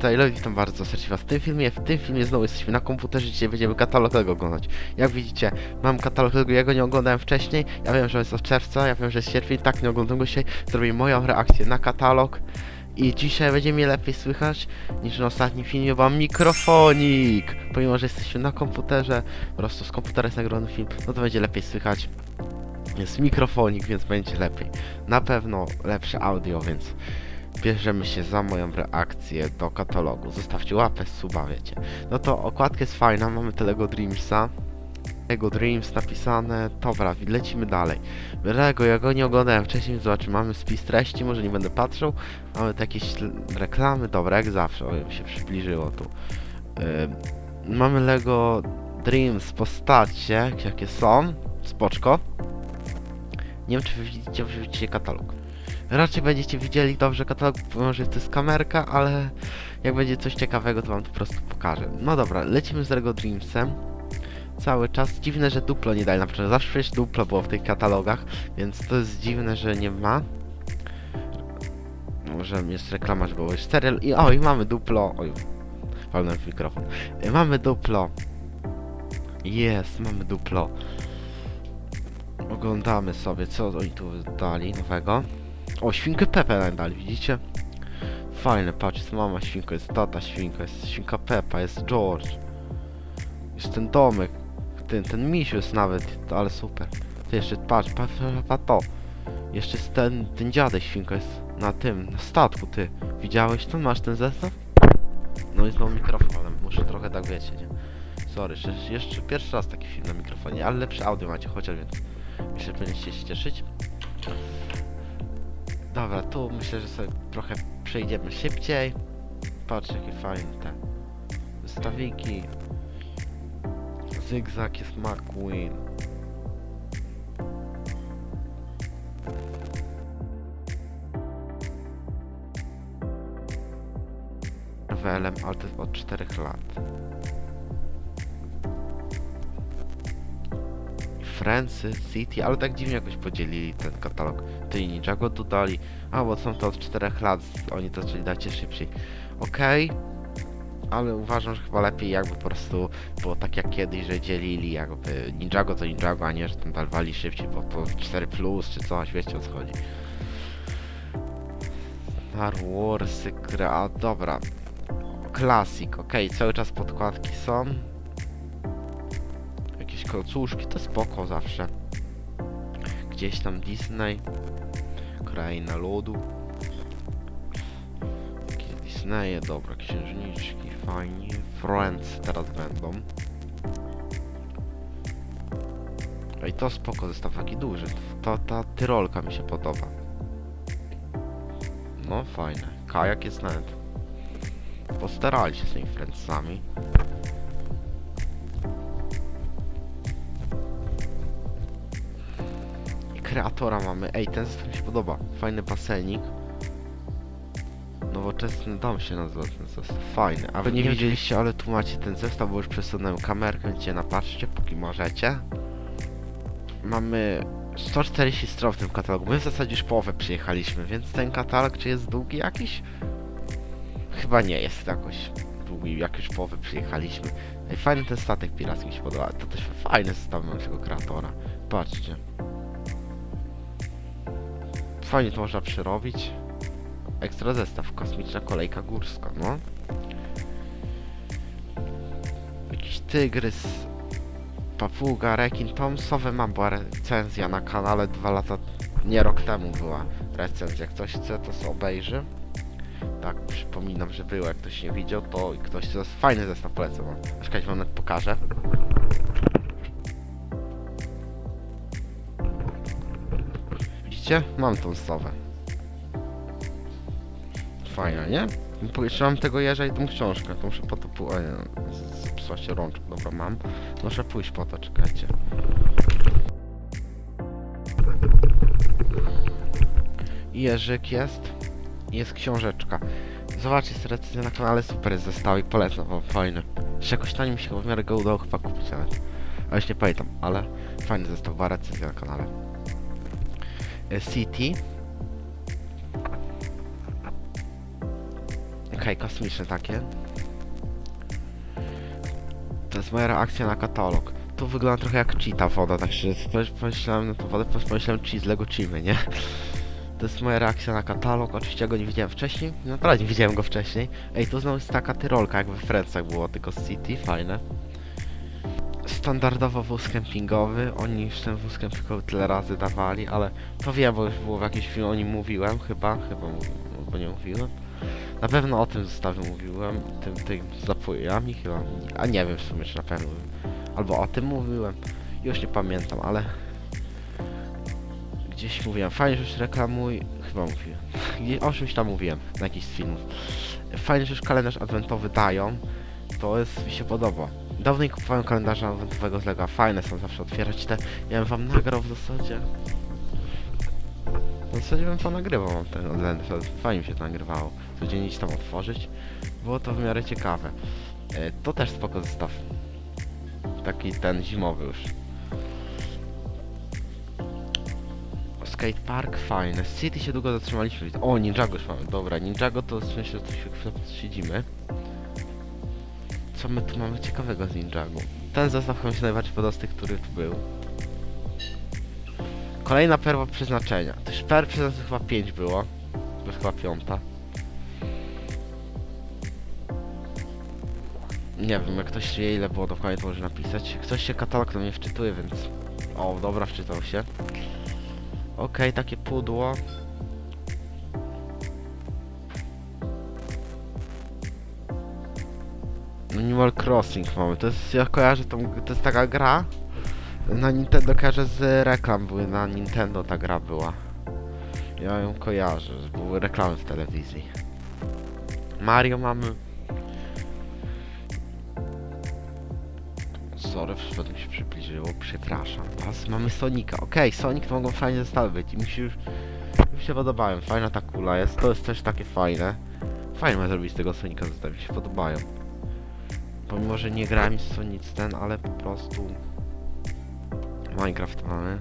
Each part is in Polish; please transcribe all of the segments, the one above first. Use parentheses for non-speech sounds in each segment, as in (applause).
Taylor, witam bardzo serdecznie was w tym filmie. W tym filmie znowu jesteśmy na komputerze, dzisiaj będziemy katalog tego oglądać. Jak widzicie, mam katalog tego, ja go nie oglądałem wcześniej. Ja wiem, że jest od czerwca, ja wiem, że jest sierpień, tak nie oglądam go dzisiaj. Zrobię moją reakcję na katalog. I dzisiaj będzie mnie lepiej słychać niż na ostatnim filmie, bo mam mikrofonik. Pomimo, że jesteśmy na komputerze, po prostu z komputera jest nagrany film, no to będzie lepiej słychać. Jest mikrofonik, więc będzie lepiej. Na pewno lepsze audio, więc bierzemy się za moją reakcję do katalogu. Zostawcie łapę, suba, wiecie. No to okładka jest fajna, mamy te Lego Dreamsa. Lego Dreams napisane. Dobra, lecimy dalej. Lego, ja go nie oglądałem wcześniej, więc zobaczymy. Mamy spis treści, może nie będę patrzył. Mamy jakieś reklamy, dobra, jak zawsze. O, się przybliżyło tu. Ym, mamy Lego Dreams postacie, jakie są. Spoczko. Nie wiem, czy widzicie, widzicie katalog. Raczej będziecie widzieli dobrze katalog, może to jest kamerka, ale jak będzie coś ciekawego, to wam po prostu pokażę. No dobra, lecimy z Lego Dreamsem. Cały czas. Dziwne, że duplo nie dali na początku. Zawsze przecież duplo było w tych katalogach, więc to jest dziwne, że nie ma. Może jest reklama, że było 4 i o, i mamy duplo. Oj, walnąłem w mikrofon. Mamy duplo. Jest, mamy duplo. Oglądamy sobie, co oni tu dali nowego. O, świnkę Pepe nam dali, widzicie? Fajne, patrz, jest mama świnko, jest tata świnko, jest świnka Pepa, jest George. Jest ten domek, ten, ten misiu jest nawet, to, ale super. Ty jeszcze, patrz, patrz, patrz to. Jeszcze jest ten, ten dziadek świnko jest na tym, na statku, ty. Widziałeś to? Masz ten zestaw? No i znowu mikrofon, ale muszę trochę tak wiecie, nie? Sorry, jeszcze, jeszcze pierwszy raz taki film na mikrofonie, ale lepsze audio macie chociaż, więc myślę, że będziecie się cieszyć. Dobra, tu myślę, że sobie trochę przejdziemy szybciej. Patrz, jakie fajne te zestawiki. Zygzak jest McQueen. Welem, ale to jest od 4 lat. Friends City, ale tak dziwnie jakoś podzielili ten katalog. Ty Ninjago dodali, a bo są to od 4 lat, oni to zaczęli dać szybciej. Okej, ale uważam, że chyba lepiej jakby po prostu było tak jak kiedyś, że dzielili jakby Ninjago to Ninjago, a nie, że tam dalwali szybciej, bo to 4 plus czy coś, wiecie o co chodzi. Star Wars, gra, a dobra. Classic, okej, cały czas podkładki są. Kocuszki, to spoko zawsze. Gdzieś tam Disney. Kraina lodu. Jakieś Disneye, dobra, księżniczki, fajnie. Friends teraz będą. Ej, to spoko zestaw taki duży. To ta tyrolka mi się podoba. No fajne. Kajak jest nawet. Postarali się z tymi Friendsami. Mamy. Ej, ten zestaw mi się podoba. Fajny basenik. Nowoczesny dom się nazywa ten zestaw. Fajny. A wy nie widzieliście, ale tu macie ten zestaw, bo już przesunąłem kamerkę, się napatrzcie, póki możecie. Mamy 140 stron w tym katalogu. My w zasadzie już połowę przyjechaliśmy, więc ten katalog czy jest długi jakiś? Chyba nie jest jakoś długi, jak już połowę przyjechaliśmy. Ej, fajny ten statek piracki mi się podoba. To też fajny zestaw naszego kreatora. Patrzcie. Fajnie to można przerobić. Ekstra zestaw, kosmiczna kolejka górska, no. Jakiś tygrys, papuga, rekin, Tomsowe mam, była recenzja na kanale dwa lata, nie rok temu była recenzja. Jak ktoś chce, to sobie obejrzy. Tak, przypominam, że było, jak ktoś nie widział, to ktoś to jest fajny zestaw polecam. Czekajcie, wam nawet pokażę. Mam tą sowę. Fajna, nie? Jeszcze mam tego jeża i tą książkę, to muszę po to pójść. Zepsuła się dobra, mam. Muszę pójść po to, czekajcie. Jeżyk jest. Jest książeczka. Zobaczcie, jest recenzja na kanale, super jest zestawik, polecam wam, fajny. Jeszcze jakoś tanim się w miarę go udało chyba kupić nawet. Ale już nie pamiętam, ale fajny zestaw, była recenzja na kanale. E, City. Okej, kosmiczne takie. To jest moja reakcja na katalog. Tu wygląda trochę jak cheeta woda, tak się pomyślałem na to wodę, pomyślałem cheese Lego Chimy, nie? (laughs) To jest moja reakcja na katalog, oczywiście ja go nie widziałem wcześniej, naprawdę nie widziałem go wcześniej. Ej, tu znowu jest taka tyrolka, jak we Friendsach było, tylko z City, fajne. Standardowo wóz kempingowy, oni już ten wóz kempingowy tyle razy dawali, ale to wiem, bo już było w jakimś filmie o nim mówiłem, chyba, chyba, bo nie mówiłem. Na pewno o tym zestawie mówiłem, tym, tym z napojami chyba, a nie wiem w sumie, czy na pewno, albo o tym mówiłem, już nie pamiętam, ale gdzieś mówiłem, fajnie, że już reklamuj, chyba mówiłem, (laughs) Gdzie- o czymś tam mówiłem, na jakiś z filmów. Fajnie, że już kalendarz adwentowy dają, to jest, mi się podoba. Dawno nie kupowałem kalendarza adwentowego z Lego, fajne są zawsze otwierać te, ja bym wam nagrał w zasadzie. W zasadzie bym to nagrywał ten advent, fajnie mi się to nagrywało. Codziennie gdzieś tam otworzyć, było to w miarę ciekawe. E, to też spoko zestaw. Taki ten zimowy już. Skatepark fajne. Z City się długo zatrzymaliśmy. O, Ninjago już mamy. Dobra, Ninjago to w sensie chwilę siedzimy. Co my tu mamy ciekawego z Ninjago? Ten zestaw chyba się najbardziej podoba z tych, który tu był. Kolejna perła przeznaczenia. Już per przeznaczenia chyba 5 było. To chyba piąta. Nie wiem, jak ktoś wie ile było dokładnie to może napisać. Ktoś się katalog do mnie wczytuje, więc... O, dobra, wczytał się. Okej, takie pudło. Animal Crossing mamy. To jest, ja kojarzę tą, to jest taka gra. Na Nintendo kojarzę z reklam były, na Nintendo ta gra była. Ja ją kojarzę, były reklamy w telewizji. Mario mamy. Sorry, wszystko mi się przybliżyło, przepraszam was. Mamy Sonika, okej, Sonic to mogą fajne zestawy być i mi się już mi się podobają, fajna ta kula jest, to jest też takie fajne. Fajnie ma zrobić z tego Sonika zestawy, mi się podobają. Pomimo, że nie grałem z Sonic ten, ale po prostu... Minecraft mamy.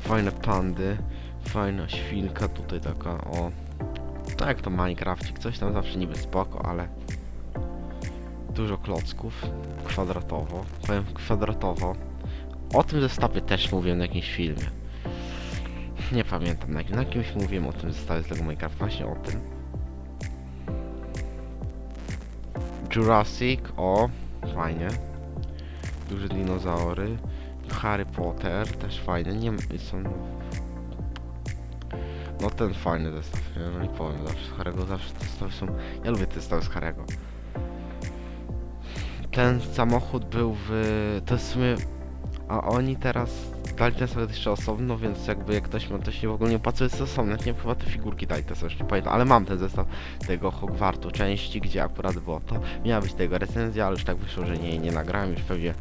Fajne pandy, fajna świnka tutaj taka, o... Tak jak to Minecrafcik, coś tam zawsze niby spoko, ale... Dużo klocków, kwadratowo, powiem kwadratowo. O tym zestawie też mówiłem na jakimś filmie. Nie pamiętam, na, jakim- na kimś mówiłem o tym zestawie z Lego Minecraft, właśnie o tym. Jurassic, o, fajnie. Duże dinozaury. Harry Potter, też fajne, nie są... No ten fajny zestaw, no nie powiem, zawsze z Harry'ego, zawsze te zestawy są... Ja lubię te zestawy z Harry'ego. Ten samochód był w... to w sumie... A oni teraz ten samochód jeszcze osobno, więc jakby jak ktoś ma, to się w ogóle nie opłacuje jest osobno, nie chyba te figurki dali, to już nie pamiętam, ale mam ten zestaw tego Hogwartu części, gdzie akurat było to. Miała być tego recenzja, ale już tak wyszło, że nie, nie nagrałem, już pewnie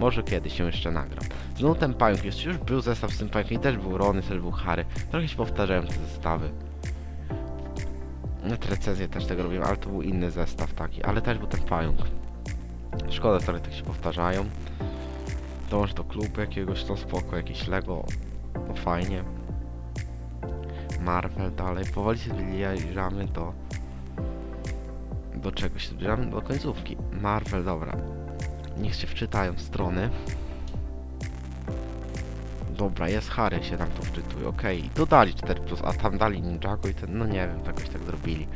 może kiedyś się jeszcze nagram. Znowu ten pająk jest, już był zestaw z tym pająkiem i też był Rony, też był Harry. Trochę się powtarzają te zestawy. No te recenzje też tego robiłem, ale to był inny zestaw taki, ale też był ten pająk. Szkoda, trochę tak się powtarzają. Dąż do klubu jakiegoś, to spoko, jakieś Lego, no fajnie. Marvel dalej, powoli się zbliżamy do... Do czego się zbliżamy? Do końcówki. Marvel, dobra. Niech się wczytają strony. Dobra, jest Harry, się tam tu wczytuje, okej. I tu dali 4+, plus, a tam dali Ninjago i ten, no nie wiem, jakoś tak zrobili.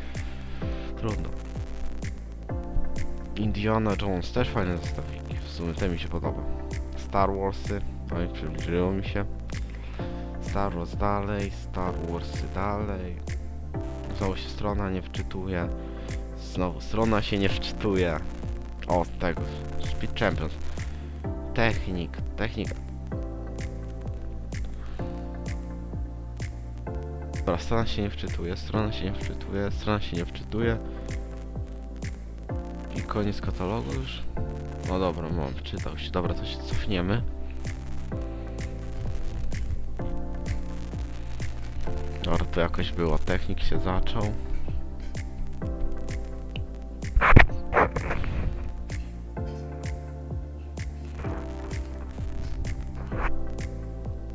Trudno. Indiana Jones, też fajne zestawiki, w sumie ten mi się podoba. Star Warsy, oj, przybliżyło mi się. Star Wars dalej, Star Warsy dalej. Znowu się strona nie wczytuje. Znowu strona się nie wczytuje. O, tego. Speed Champions. Technik, technik. Dobra, strona się nie wczytuje, strona się nie wczytuje, strona się nie wczytuje. I koniec katalogu już. No dobra, mam, wczytał się. Dobra, to się cofniemy. Dobra, to jakoś było. Technik się zaczął.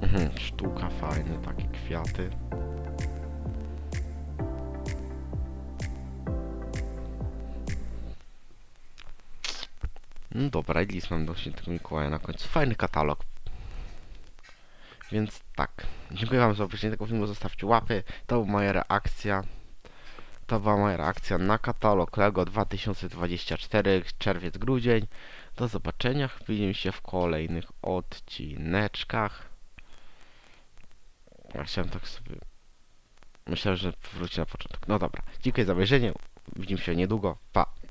Mhm, sztuka fajne, takie kwiaty. No dobra, i list mam do świętego Mikołaja na końcu. Fajny katalog. Więc tak. Dziękuję wam za obejrzenie tego filmu. Zostawcie łapy. To była moja reakcja. To była moja reakcja na katalog LEGO 2024 czerwiec, grudzień. Do zobaczenia. Widzimy się w kolejnych odcineczkach. Ja chciałem tak sobie... Myślałem, że wróci na początek. No dobra. Dziękuję za obejrzenie. Widzimy się niedługo. Pa.